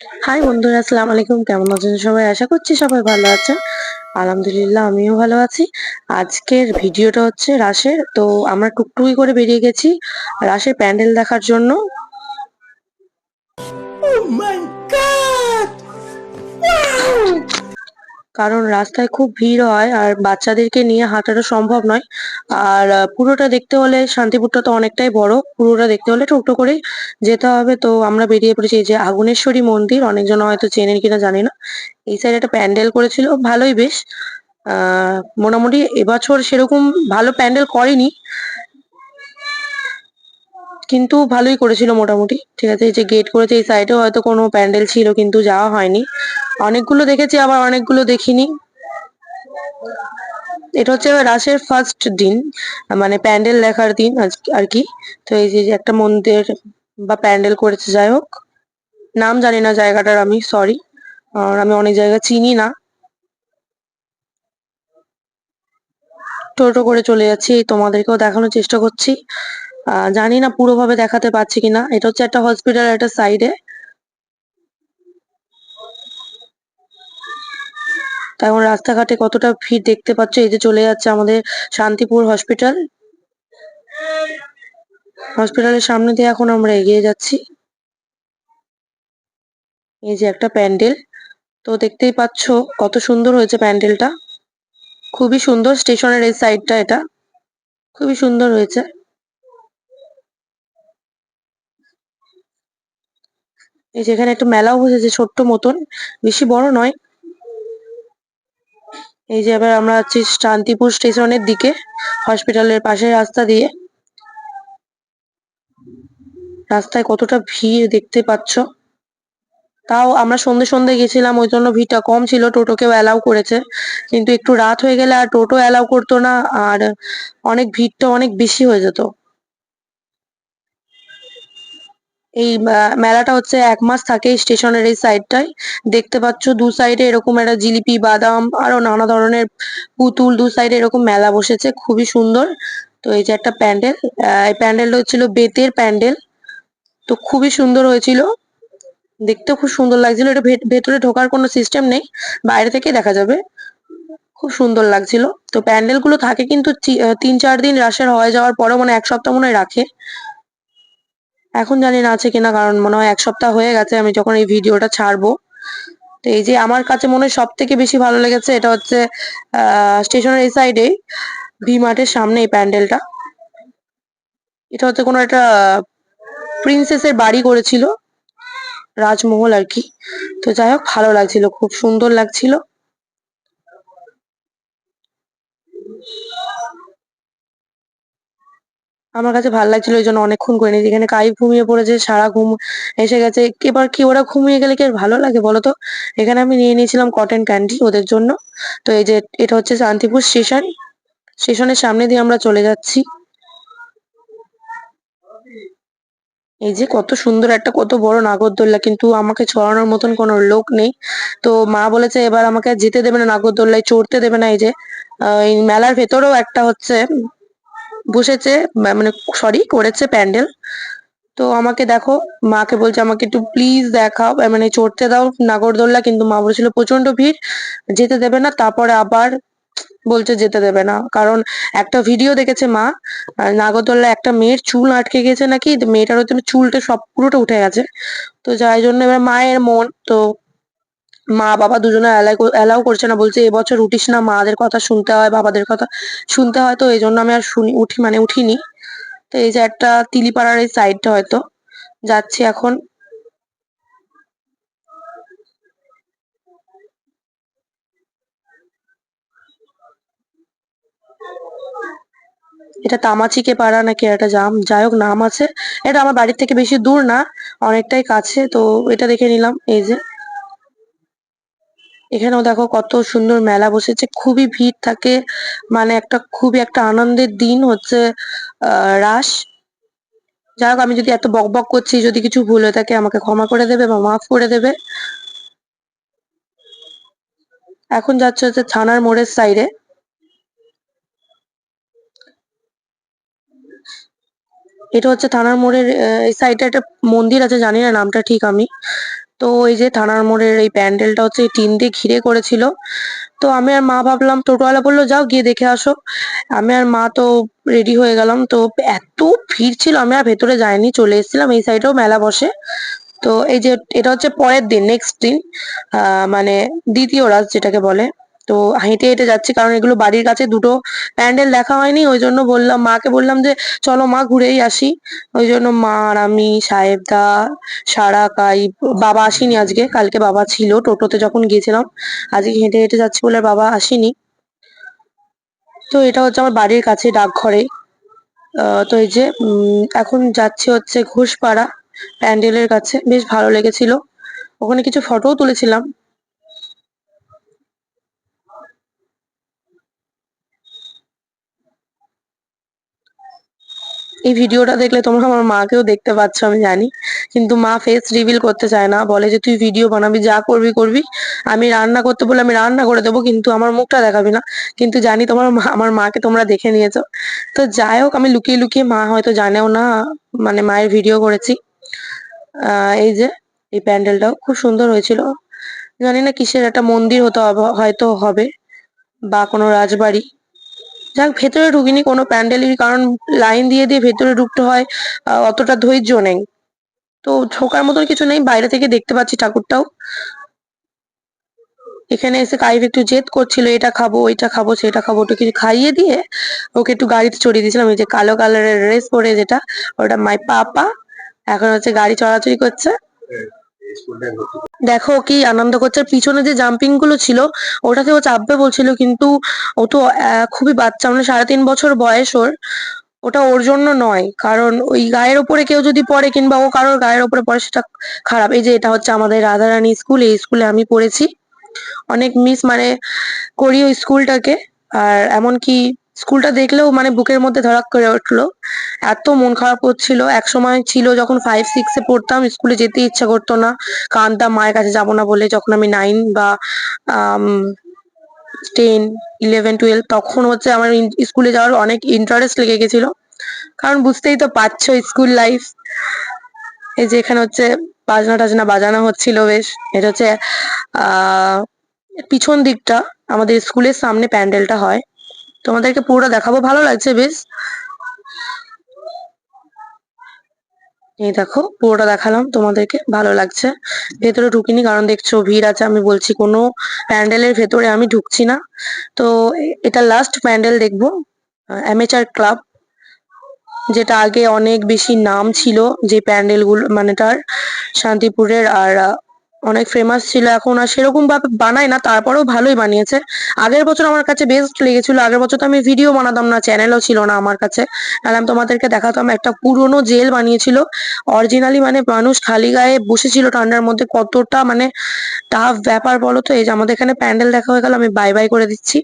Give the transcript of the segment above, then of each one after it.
High বন্ধুরা, আসসালামু আলাইকুম। কেমন আছেন সবাই? আশা করছি সবাই ভালো আছেন। আলহামদুলিল্লাহ, আমিও ভালো আছি। আজকের ভিডিওটা হচ্ছে রাশের। তো আমরা টুকটুকি করে বেরিয়ে গেছি রাশের প্যান্ডেল দেখার জন্য। কারণ রাস্তায় খুব ভিড় হয় আর বাচ্চাদেরকে নিয়ে হাঁটাটা সম্ভব নয়। আর পুরোটা দেখতে হলে শান্তিপুরটা তো অনেকটাই বড়। পুরোটা দেখতে হলে টোটো করেই যেতে হবে। তো আমরা বেরিয়ে পড়েছি এই যে আগুনেশ্বরী মন্দির। অনেকজন হয়তো চেনেন কিনা জানি না। এই সাইডে একটা প্যান্ডেল করেছিল। ভালোই বেশ। মোটামুটি এবছর সেরকম ভালো প্যান্ডেল করেনি। কিন্তু ভালোই করেছিল মোটামুটি। ঠিক আছে, এই যে গেট করেছে, এই সাইডে হয়তো কোনো প্যান্ডেল ছিল, কিন্তু যাওয়া হয়নি। অনেকগুলো দেখেছি, আবার অনেকগুলো দেখিনি। এটা হচ্ছে রাসের ফার্স্ট দিন মানে প্যান্ডেল দেখার দিন আর কি। তো এই যে একটা মন্দির বা প্যান্ডেল করেছে, যাই হোক। নাম জানি না জায়গাটার আমি সরি আর আমি অনেক জায়গা চিনি না। টোটো করে চলে যাচ্ছি, তোমাদেরকেও দেখানোর চেষ্টা করছি। জানি না পুরোভাবে দেখাতে পারছি কিনা। এটা হচ্ছে একটা হসপিটাল একটা সাইডে এখন রাস্তাঘাটে কতটা ভিড় দেখতে পাচ্ছ? এই যে চলে যাচ্ছে আমাদের শান্তিপুর হসপিটাল হসপিটালের সামনে দিয়ে এখন আমরা এগিয়ে যাচ্ছি। এই যে একটা প্যান্ডেল। তো দেখতেই পাচ্ছ কত সুন্দর হয়েছে প্যান্ডেলটা। খুবই সুন্দর। স্টেশনের এই সাইডটা এটা। খুবই সুন্দর হয়েছে। এই যে এখানে একটা মেলাও বসেছে ছোট্ট মতন। বেশি বড় নয়। এই যে এবার আমরা আছি শান্তিপুর স্টেশনের দিকে, হসপিটালের পাশের রাস্তা দিয়ে। রাস্তায় কতটা ভিড় দেখতে পাচ্ছ? তাও আমরা সন্ধে সন্ধে গেছিলাম, ওই জন্য ভিড়টা কম ছিল, টোটোকেও অ্যালাউ করেছে। কিন্তু একটু রাত হয়ে গেলে আর টোটো অ্যালাউ করতো না, আর অনেক ভিড়টা অনেক বেশি হয়ে যেত। এই মেলাটা হচ্ছে এক মাস থাকে স্টেশনের এই সাইডটায় দেখতে পাচ্ছ দু সাইডে এরকম একটা জিলিপি, বাদাম, আরও নানা ধরনের পুতুল দু সাইডে এরকম মেলা বসেছে, খুবই সুন্দর। তো এই যে একটা প্যান্ডেল এই প্যান্ডেলটা হচ্ছিল বেতের প্যান্ডেল। তো খুবই সুন্দর হয়েছিল। দেখতেও খুব সুন্দর লাগছিল। এটা ভেত- ভেতরে ঢোকার কোনো সিস্টেম নেই, বাইরে থেকে দেখা যাবে। খুব সুন্দর লাগছিল। তো প্যান্ডেলগুলো থাকে কিন্তু তিন চার দিন রাসের হয়ে যাওয়ার পরেও মানে এক সপ্তাহ মনে রাখে। এখন জানি না আছে কিনা, কারণ মনে হয় এক সপ্তাহ হয়ে গেছে, আমি যখন এই ভিডিওটা ছাড়বো। তো এই যে আমার কাছে মনে হয় সব থেকে বেশি ভালো লেগেছে, এটা হচ্ছে স্টেশনের এই সাইডে ভি মার্টের সামনে এই প্যান্ডেলটা। এটা হচ্ছে কোনো একটা প্রিন্সেসের বাড়ি করেছিল, রাজমহল আর কি। তো যাই হোক, ভালো লাগছিল, খুব সুন্দর লাগছিল। আমার কাছে ভালো লাগছিল ওই জন্য অনেকক্ষণ করে নিয়েছি। এখানে কাই ঘুমিয়ে পড়েছে, সারা ঘুম এসে গেছে। এবার কি ওরা ঘুমিয়ে গেলে কি আর ভালো লাগে বলো তো? এখানে আমি নিয়ে নিয়েছিলাম কটন ক্যান্ডি ওদের জন্য। তো এই যে এটা হচ্ছে শান্তিপুর স্টেশন স্টেশনের সামনে দিয়ে আমরা চলে যাচ্ছি। এই যে কত সুন্দর একটা, কত বড় নাগরদোল্লা। কিন্তু আমাকে ছড়ানোর মতন কোনো লোক নেই। তো মা বলেছে এবার আমাকে যেতে দেবে না, নাগরদোল্লায় চড়তে দেবে না। এই যে এই মেলার ভেতরেও একটা হচ্ছে বসেছে মানে সরি করেছে প্যান্ডেল। তো আমাকে দেখো, মাকে বলছে আমাকে একটু প্লিজ দেখাও। মানে চড়তে দাও নাগরদোল্লা, কিন্তু মা বলেছিল প্রচণ্ড ভিড়, যেতে দেবে না। তারপরে আবার বলছে যেতে দেবে না। কারণ একটা ভিডিও দেখেছে মা নাগরদোল্লা একটা মেয়ের চুল আটকে গেছে নাকি, মেয়েটার হচ্ছে চুলটা সব পুরোটা উঠে গেছে। তো যাই জন্য এবার মায়ের মন, তো মা বাবা দুজনে অ্যালাউ করছে না। বলছে, এবছর উঠিস না, মাদের কথা শুনতে হয়, বাবাদের কথা শুনতে হয়। তো এই জন্য আমি আর শুনি, উঠি মানে উঠিনি। তো এই যে একটা তিলিপাড়ার এই সাইডটা হয়তো যাচ্ছি এখন। এটা তামাচিকে পাড়া নাকি একটা জাম, যাই হোক, নাম আছে। এটা আমার বাড়ির থেকে বেশি দূর না, অনেকটাই কাছে। তো এটা দেখে নিলাম, এই যে। এখানেও দেখো কত সুন্দর মেলা বসেছে, খুবই ভিড় থাকে মানে একটা খুবই একটা আনন্দের দিন হচ্ছে রাস। যাই হোক, আমি যদি এত বক বক করছি, যদি কিছু ভুল হয়ে থাকে, আমাকে ক্ষমা করে দেবে বা মাফ করে দেবে। এখন যাচ্ছে হচ্ছে থানার মোড়ের সাইডে এটা হচ্ছে থানার মোড়ের এই সাইডে একটা মন্দির আছে, জানি না নামটা ঠিক আমি। তো এই যে থানার মোড়ের এই প্যান্ডেলটা হচ্ছে টিন দিয়ে ঘিরে করেছিল। তো আমি আর মা ভাবলাম, টোটোওয়ালা বলল, যাও গিয়ে দেখে আসো। আমি আর মা তো রেডি হয়ে গেলাম। তো এত ভিড় ছিল, আমি আর ভেতরে যাইনি, চলে এসেছিলাম। এই সাইডেও মেলা বসে। তো এই যে, এটা হচ্ছে পরের দিন নেক্সট দিন মানে দ্বিতীয় রাত যেটাকে বলে। তো হেঁটে হেঁটে যাচ্ছি, কারণ এগুলো বাড়ির কাছে দুটো প্যান্ডেল দেখা হয়নি, ওই জন্য বললাম, মাকে বললাম যে, চলো মা ঘুরেই আসি। ওই জন্য মা আর আমি, সাহেবদা, সারা, কাই, বাবা আসেনি আজকে, কালকে বাবা ছিল, টোটোতে যখন গিয়েছিলাম, আজকে হেঁটে হেঁটে যাচ্ছি বলে বাবা আসেনি। তো এটা হচ্ছে আমার বাড়ির কাছে ডাকঘরে। তো এই যে এখন যাচ্ছি হচ্ছে ঘোষপাড়া প্যান্ডেলের কাছে, বেশ ভালো লেগেছিল। ওখানে কিছু ফটোও তুলেছিলাম। এই ভিডিওটা দেখলে তোমরা আমার মাকেও দেখতে পাচ্ছ, আমি জানি। কিন্তু মা ফেস রিভিল করতে চায় না, বলে যে তুই ভিডিও বানাবি, যা করবি করবি। আমি রান্না করতে বলে আমি রান্না করে দেবো, কিন্তু আমার মুখটা দেখাবি না। কিন্তু জানি তোমার আমার মাকে তোমরা দেখে নিয়েছো। তো যাই হোক, আমি লুকিয়ে লুকিয়ে মা হয়তো জানেও না মানে মায়ের ভিডিও করেছি। এই যে, এই প্যান্ডেলটাও খুব সুন্দর হয়েছিল। জানি না কিসের একটা মন্দির হতে, হয়তো হবে, বা কোনো রাজবাড়ি। যাক, ভেতরে ঢুকিনি কোনো প্যান্ডেলেরই কারণ লাইন দিয়ে দিয়ে ভেতরে ঢুকতে হয় অতটা ধৈর্য নেই। তো ঢোকার মতন কিছু নেই, বাইরে থেকে দেখতে পাচ্ছি ঠাকুরটাও। এখানে এসে কাইফ একটু জেদ করছিল, এটা খাব, ওইটা খাব, সেটা খাব, ওটা কিছু খাইয়ে দিয়ে ওকে একটু গাড়িতে চড়িয়ে দিয়েছিলাম যে কালো কালারের ড্রেস পরে যেটা, ওটা মাই পাপা, এখন হচ্ছে গাড়ি চড়াচড়ি করছে। দেখো কি আনন্দ করছে। পিছনে যে জাম্পিংগুলো ছিল ওটাতে ও চাপবে বলছিল কিন্তু ও তো খুবই বাচ্চা মানে সাড়ে তিন বছর বয়স ওর। ওটা ওর জন্য নয়, কারণ ওই গায়ের ওপরে কেউ যদি পড়ে কিংবা ও কারোর গায়ের ওপরে পড়ে, সেটা খারাপ। এই যে এটা হচ্ছে আমাদের রাধারানী স্কুল, এই স্কুলে আমি পড়েছি। অনেক মিস মানে করি ওই স্কুলটাকে। আর এমনকি স্কুলটা দেখলেও মানে বুকের মধ্যে ধড়াক করে উঠল। এত মন খারাপ হচ্ছিল। এক সময় ছিল যখন ফাইভ সিক্স পড়তাম, স্কুলে যেতে ইচ্ছা করতো না। কাঁদতাম মায়ের কাছে যাব না বলে যখন আমি নাইন বা টেন ইলেভেন টুয়েলভ তখন হচ্ছে আমার স্কুলে যাওয়ার অনেক ইন্টারেস্ট লেগে গেছিল। কারণ বুঝতেই তো পারছ স্কুল লাইফ এই যে এখানে হচ্ছে বাজনা টাজনা বাজানো হচ্ছিল বেশ। এটা হচ্ছে, আহ, পিছন দিকটা। আমাদের স্কুলের সামনে প্যান্ডেলটা হয়। তোমাদেরকে পুরোটা দেখাবো, ভালো লাগছে বেশ? এই দেখো, পুরোটা দেখালাম তোমাদেরকে, ভালো লাগছে। ভেতরে ঢুকিনি, কারণ দেখছ ভিড় আছে, আমি বলছি কোনো প্যান্ডেলের ভেতরে আমি ঢুকছি না। তো এটা লাস্ট প্যান্ডেল দেখব অ্যামেচার ক্লাব যেটা আগে অনেক বেশি নাম ছিল যে প্যান্ডেলগুলো মানে তার শান্তিপুরের আর অনেক ফেমাস ছিল, এখন আর সেরকম ভাবে বানায় না, তারপরেও ভালোই বানিয়েছে। আগের বছর আমার কাছে বেস্ট লেগেছিল, আগের বছর তো আমি ভিডিও বানাতাম না চ্যানেলও ছিল না আমার কাছে। আমি তোমাদেরকে দেখাতাম, একটা পুরনো জেল বানিয়েছিল। অরিজিনালি মানে মানুষ খালি গায়ে বসেছিল ঠান্ডার মধ্যে, কতটা মানে টাফ ব্যাপার বলো তো, এই যে আমাদের এখানে প্যান্ডেল দেখা হয়ে গেল, আমি বাই বাই করে দিচ্ছি।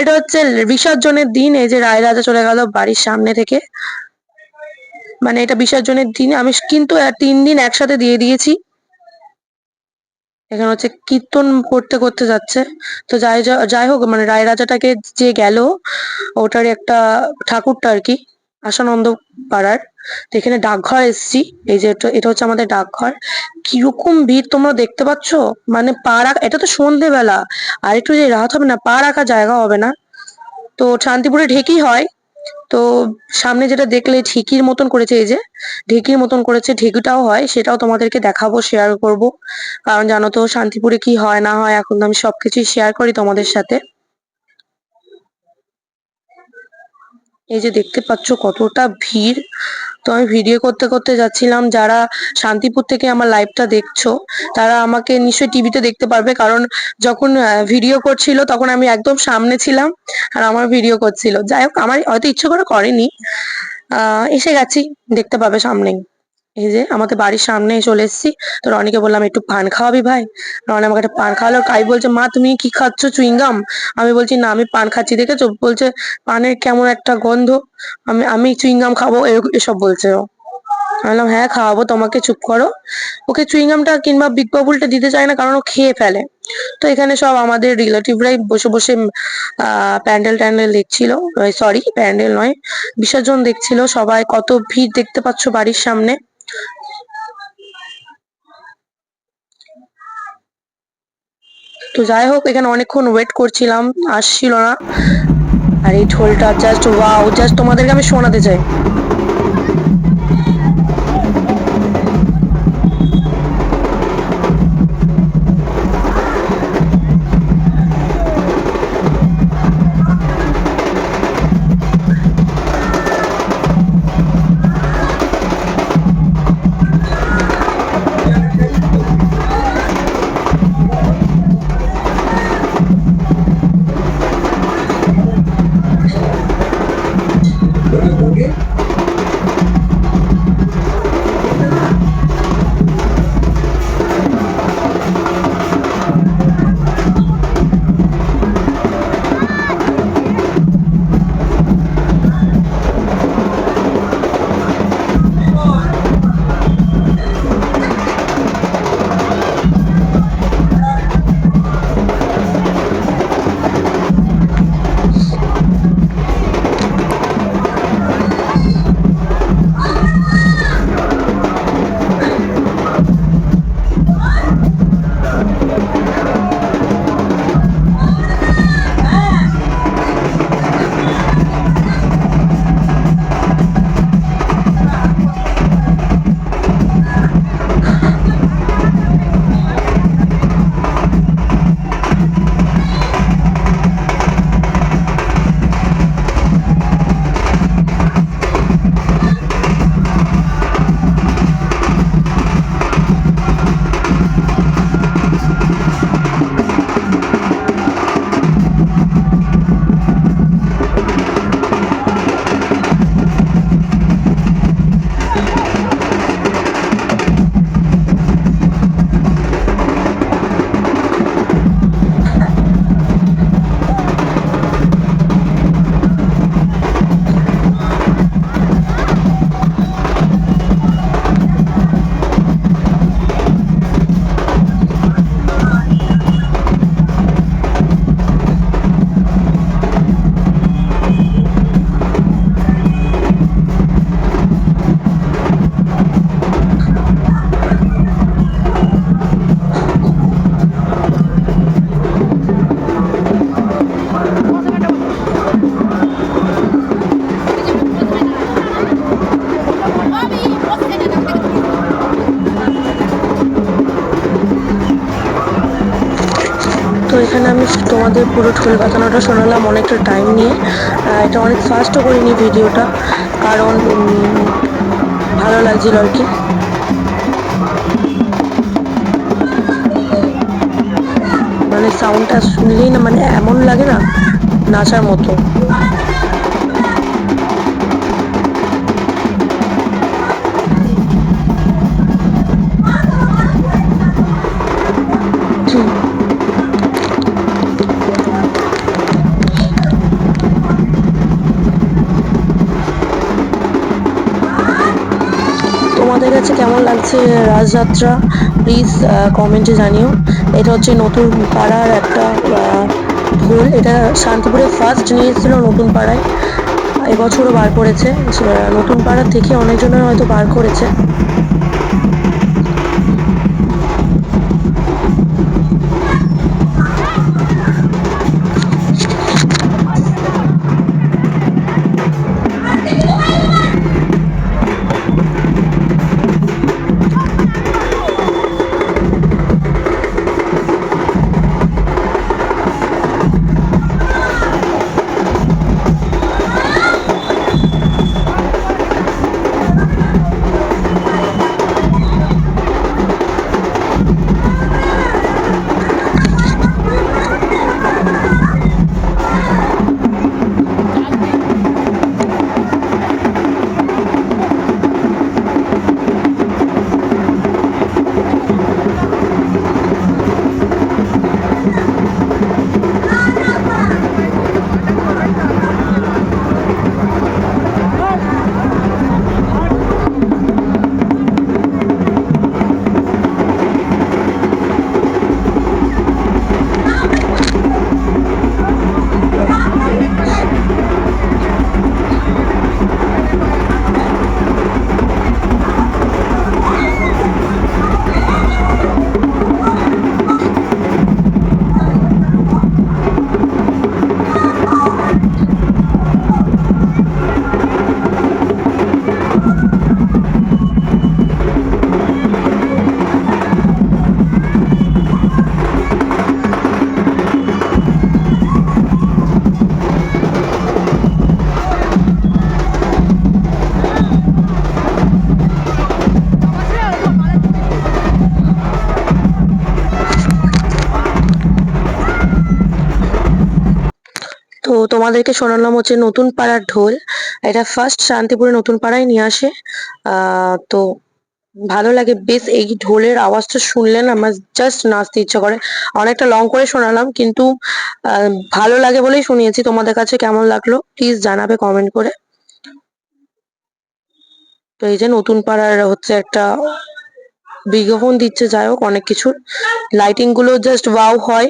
এটা হচ্ছে বিসর্জনের দিন, এই যে রায় রাজা চলে গেল বাড়ির সামনে থেকে। মানে এটা বিসর্জনের দিন, আমি কিন্তু তিন দিন একসাথে দিয়ে দিয়েছি। এখানে হচ্ছে কীর্তন করতে করতে যাচ্ছে। তো যাই যাই হোক মানে রায় রাজাটাকে যে গেল ওটার একটা ঠাকুরটা আর কি, আশানন্দ পাড়ার। এখানে ডাকঘর এসছি। এই যে এটা হচ্ছে আমাদের ডাকঘর। কীরকম ভিড় তোমরা দেখতে পাচ্ছ? মানে পা রাখা, এটা তো সন্ধেবেলা। আর একটু যে রাত হবে না, পা রাখা জায়গা হবে না। তো শান্তিপুরে ঢেকি হয়। তো সামনে যেটা দেখলে ঢেকির মতন করেছে, এই যে ঢেকির মতন করেছে, ঢেকিটাও হয়, সেটাও তোমাদেরকে দেখাবো শেয়ার করব। কারণ জানো তো, শান্তিপুরে কি হয়, না হয়, এখন আমি সবকিছুই শেয়ার করি তোমাদের সাথে। এই যে দেখতে পাচ্ছ কতটা ভিড়। তো আমি ভিডিও করতে করতে যাচ্ছিলাম, যারা শান্তিপুর থেকে আমার লাইভটা দেখছ, তারা আমাকে নিশ্চয়ই টিভিতে দেখতে পারবে। কারণ যখন ভিডিও করছিল, তখন আমি একদম সামনে ছিলাম আর আমার ভিডিও করছিল। যাই হোক, আমার হয়তো ইচ্ছে করে করেনি। এসে গেছি, দেখতে পাবে সামনেই। এই যে আমাদের বাড়ির সামনে চলে এসেছি। তো রনিকে বললাম, একটু পান খাওয়াবি ভাই? রনি আমাকে একটা পান খাওয়ালো। কাই বলছে, মা, তুমি কি খাচ্ছ চুইংগাম? আমি বলছি, না, আমি পান খাচ্ছি, দেখেছ? বলছে, পানের কেমন একটা গন্ধ, আমি আমি চুইংগাম খাব এসব বলছে ও। বললাম হ্যাঁ খাওয়াবো, তোমাকে চুপ করো। ওকে চুইংগামটা কিংবা বিগ বাবুলটা দিতে চায় না, কারণ ও খেয়ে ফেলে। তো এখানে সব আমাদের রিলেটিভরাই বসে বসে প্যান্ডেল ট্যান্ডেল দেখছিল। সরি, প্যান্ডেল নয়, বিসর্জন দেখছিল সবাই। কত ভিড় দেখতে পাচ্ছ বাড়ির সামনে। তো যাই হোক, এখানে অনেকক্ষণ ওয়েট করছিলাম, আসছিল না। আর এই ঢোলটা জাস্ট ওয়াও জাস্ট তোমাদেরকে আমি শোনাতে চাই। তোমাদের পুরো ঢোল বাঁচানোটা শোনালাম অনেকটা টাইম নিয়ে। এটা অনেক ফাস্টও করিনি ভিডিওটা কারণ ভালো লাগছিল আর কি। মানে সাউন্ডটা শুনলেই না মানে এমন লাগে না, নাচার মতো। লাগছে রাজযাত্রা। প্লিজ কমেন্টে জানিও। এটা হচ্ছে নতুন পাড়ার একটা ভুল। এটা শান্তিপুরে ফার্স্ট নিয়ে এসেছিল নতুন পাড়ায়। এবছরও বার করেছে। নতুন পাড়ার থেকে অনেকজনের হয়তো বার করেছে। তোমাদেরকে শোনালাম হচ্ছে নতুন পাড়ার ঢোল। এটা ফার্স্ট শান্তিপুরে নতুন পাড়ায় নিয়ে আসে। তো ভালো লাগে, বেশ এই ঢোলের আওয়াজটা শুনলে না আমার জাস্ট নাচতে ইচ্ছা করে। অনেকটা লং করে শোনালাম, কিন্তু ভালো লাগে বলেই শুনিয়েছি। তোমাদের কাছে কেমন লাগল প্লিজ জানাবে কমেন্ট করে। তো এই যে নতুন পাড়ার হচ্ছে একটা বিজ্ঞাপন দিচ্ছে, যাই হোক, অনেক কিছু লাইটিংগুলো জাস্ট ওয়াও হয়।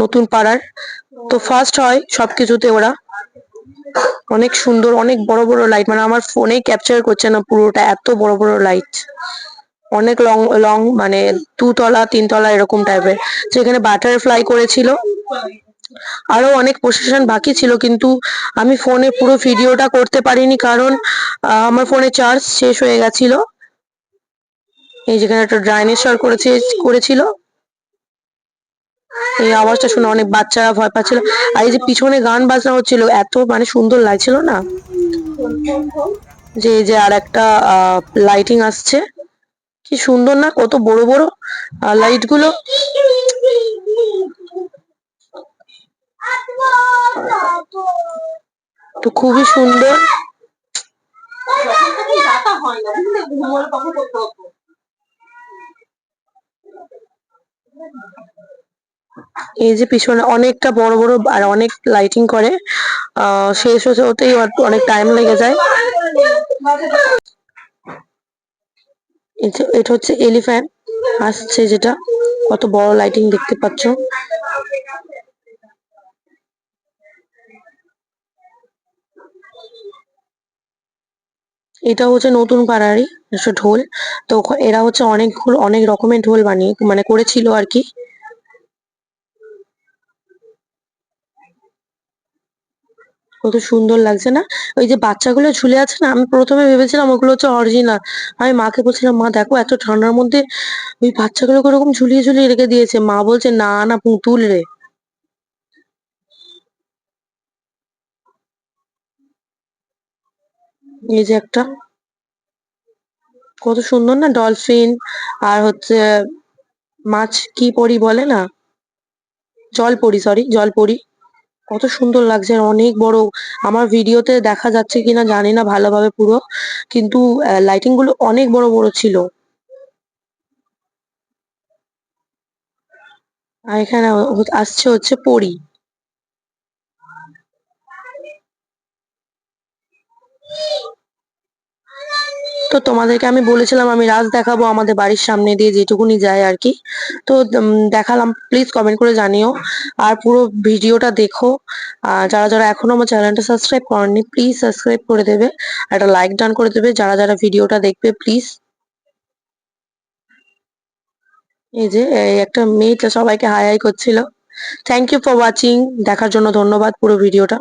নতুন পাড়ার। তো ফার্স্ট হয় সবকিছুতে ওরা। অনেক সুন্দর, অনেক বড় বড় লাইট মানে আমার ফোনে ক্যাপচার করছে না পুরোটা, এত বড় বড় লাইট অনেক লং লং মানে দুতলা, তিনতলা এরকম টাইপের যেখানে বাটারফ্লাই করেছিল। আরও অনেক প্রসেশন বাকি ছিল, কিন্তু আমি ফোনে পুরো ভিডিওটা করতে পারিনি কারণ আমার ফোনে চার্জ শেষ হয়ে গেছিল। এই যেখানে একটা ডাইনোসর করেছে, করেছিল। এই আওয়াজটা শুনে অনেক বাচ্চারা ভয় পাচ্ছিল। আর এই যে পিছনে গান বাজনা হচ্ছিল, এত মানে সুন্দর লাগছিল না? যে যে আর একটা লাইটিং আসছে। কি সুন্দর না, কত বড় বড় লাইটগুলো তো খুবই সুন্দর। এই যে পিছনে অনেকটা বড় বড় আর অনেক লাইটিং করে শেষ হতে হতেই অনেক টাইম লেগে যায়। এটা হচ্ছে এলিফ্যান্ট আসছে যেটা, কত বড় লাইটিং দেখতে পাচ্ছ। এটা হচ্ছে নতুন পাড়ারই ঢোল, তো এরা হচ্ছে অনেকগুলো, অনেক রকমের ঢোল বানিয়ে মানে করেছিল আর কি। কত সুন্দর লাগছে না? ওই যে বাচ্চাগুলো ঝুলে আছে না, আমি প্রথমে ভেবেছিলাম ওগুলো হচ্ছে অরিজিনাল আমি মাকে বলছিলাম, মা, দেখো এত ঠান্ডার মধ্যে ওই বাচ্চাগুলোকে ওরকম ঝুলিয়ে ঝুলিয়ে রেখে দিয়েছে। মা বলছে, না না, পুতুল রে। এই যে একটা, কত সুন্দর না ডলফিন আর হচ্ছে মাছ কি পরি বলে না? জলপরি সরি জলপরি। কত সুন্দর লাগছে অনেক বড়। আমার ভিডিওতে দেখা যাচ্ছে কিনা জানি না ভালোভাবে পুরো। কিন্তু লাইটিংগুলো অনেক বড় বড় ছিল। আর এখানে আসছে হচ্ছে পরি। তো তোমাদেরকে আমি বলেছিলাম, আমি রাজ দেখাবো আমাদের বাড়ির সামনে দিয়ে যেটুকুনি যায় আর কি। তো দেখালাম প্লিজ কমেন্ট করে জানিও। আর পুরো ভিডিওটা দেখো। আর যারা যারা এখনও আমার চ্যানেলটা সাবস্ক্রাইব করেননি প্লিজ সাবস্ক্রাইব করে দেবে। একটা লাইক ডান করে দেবে। যারা যারা ভিডিওটা দেখবে প্লিজ এই যে একটা মেয়েটা সবাইকে হাই হাই করছিল। থ্যাংক ইউ ফর ওয়াচিং দেখার জন্য ধন্যবাদ পুরো ভিডিওটা।